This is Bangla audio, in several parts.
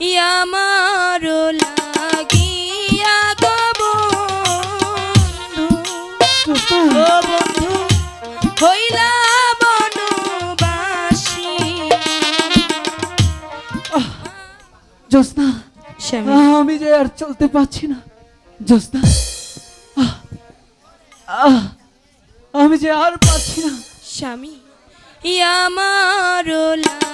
আমার লাগিয়া গো বন্ধু জোসনা ও বন্ধু হইলা বনবাসী। জোসনা স্বামী। আমি যে আর চলতে পারছি না। আহ, আমি যে আর পারছি না। স্বামী আমার লাগিয়া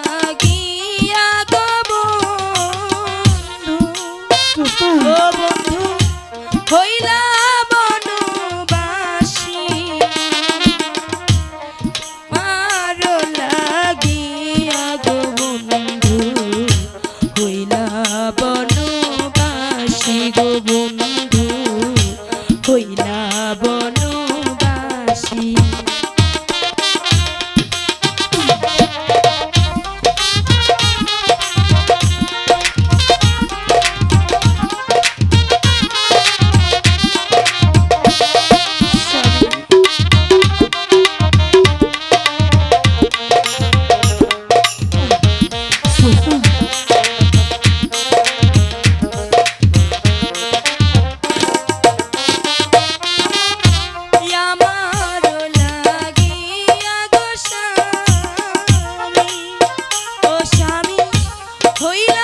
Oiga.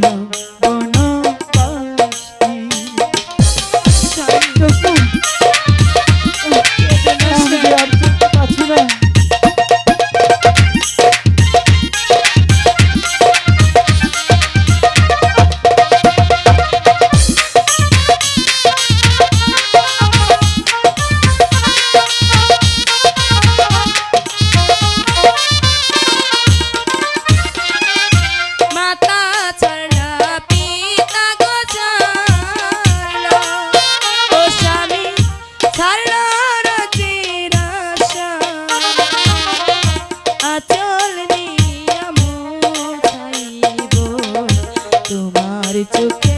love. তোমার চোখে